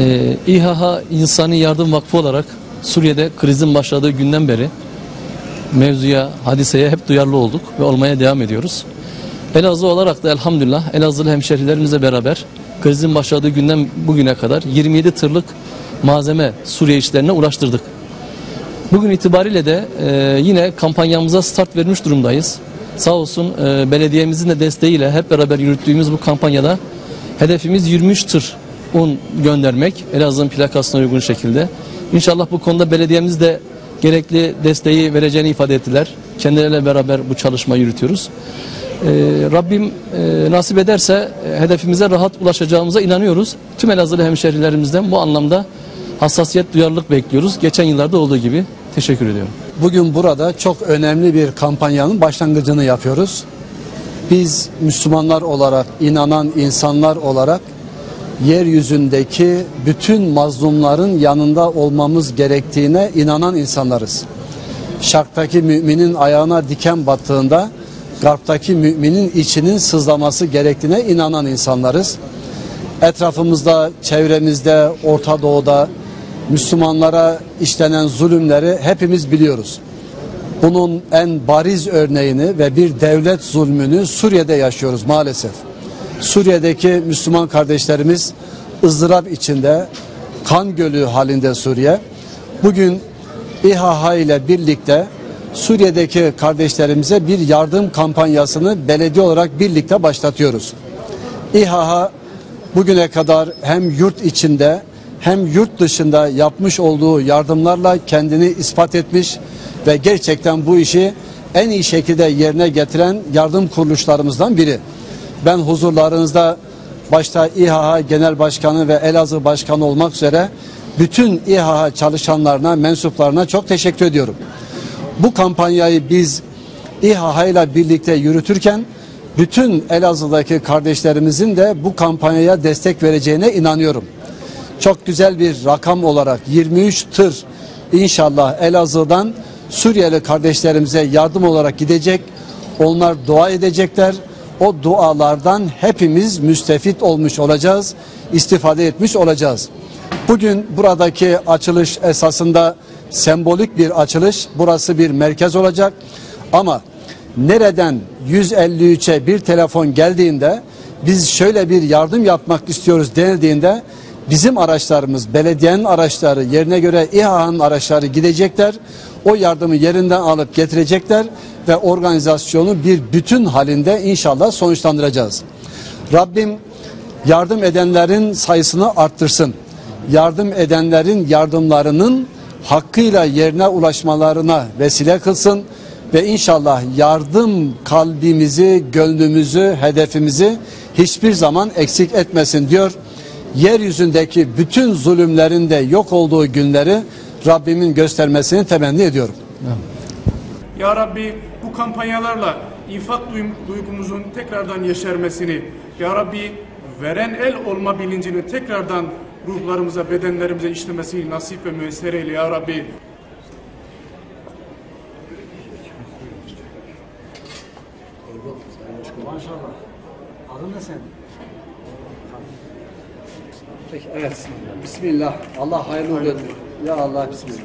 Ee, İHH İnsani Yardım Vakfı olarak Suriye'de krizin başladığı günden beri mevzuya, hadiseye hep duyarlı olduk ve olmaya devam ediyoruz. Elazığ olarak da elhamdülillah Elazığlı hemşehrilerimizle beraber krizin başladığı günden bugüne kadar 27 tırlık malzeme Suriye işlerine ulaştırdık. Bugün itibariyle de e, yine kampanyamıza start vermiş durumdayız. Sağ olsun e, belediyemizin de desteğiyle hep beraber yürüttüğümüz bu kampanyada hedefimiz 23 tır un göndermek Elazığ'ın plakasına uygun şekilde. İnşallah bu konuda belediyemiz de gerekli desteği vereceğini ifade ettiler. Kendileriyle beraber bu çalışmayı yürütüyoruz. E, Rabbim e, nasip ederse e, hedefimize rahat ulaşacağımıza inanıyoruz. Tüm Elazığlı hemşehrilerimizden bu anlamda hassasiyet, duyarlılık bekliyoruz. Geçen yıllarda olduğu gibi teşekkür ediyorum. Bugün burada çok önemli bir kampanyanın başlangıcını yapıyoruz. Biz Müslümanlar olarak, inanan insanlar olarak yeryüzündeki bütün mazlumların yanında olmamız gerektiğine inanan insanlarız. Şarktaki müminin ayağına diken battığında garptaki müminin içinin sızlaması gerektiğine inanan insanlarız. Etrafımızda, çevremizde, Orta Doğu'da Müslümanlara işlenen zulümleri hepimiz biliyoruz. Bunun en bariz örneğini ve bir devlet zulmünü Suriye'de yaşıyoruz maalesef. Suriye'deki Müslüman kardeşlerimiz ızdırap içinde, kan gölü halinde Suriye. Bugün İHH ile birlikte Suriye'deki kardeşlerimize bir yardım kampanyasını belediye olarak birlikte başlatıyoruz. İHH bugüne kadar hem yurt içinde hem yurt dışında yapmış olduğu yardımlarla kendini ispat etmiş ve gerçekten bu işi en iyi şekilde yerine getiren yardım kuruluşlarımızdan biri. Ben huzurlarınızda başta İHH Genel Başkanı ve Elazığ Başkanı olmak üzere bütün İHH çalışanlarına, mensuplarına çok teşekkür ediyorum. Bu kampanyayı biz İHH ile birlikte yürütürken bütün Elazığ'daki kardeşlerimizin de bu kampanyaya destek vereceğine inanıyorum. Çok güzel bir rakam olarak 23 tır inşallah Elazığ'dan Suriyeli kardeşlerimize yardım olarak gidecek. Onlar dua edecekler. O dualardan hepimiz müstefit olmuş olacağız, istifade etmiş olacağız. Bugün buradaki açılış esasında sembolik bir açılış. Burası bir merkez olacak. Ama nereden 153'e bir telefon geldiğinde biz şöyle bir yardım yapmak istiyoruz denildiğinde bizim araçlarımız, belediyenin araçları yerine göre İHA'nın araçları gidecekler. O yardımı yerinden alıp getirecekler ve organizasyonu bir bütün halinde inşallah sonuçlandıracağız. Rabbim yardım edenlerin sayısını arttırsın. Yardım edenlerin yardımlarının hakkıyla yerine ulaşmalarına vesile kılsın ve inşallah yardım kalbimizi, gönlümüzü, hedefimizi hiçbir zaman eksik etmesin diyor. Yeryüzündeki bütün zulümlerin de yok olduğu günleri Rabbimin göstermesini temenni ediyorum. Ya Rabbi bu kampanyalarla infak duygumuzun tekrardan yeşermesini, Ya Rabbi veren el olma bilincini tekrardan ruhlarımıza, bedenlerimize işlemesini nasip ve müessere eyle Ya Rabbi. Maşallah. Adın ne senin? Peki evet. Bismillah. Allah hayırlı uğurlu. Ya Allah bismillah.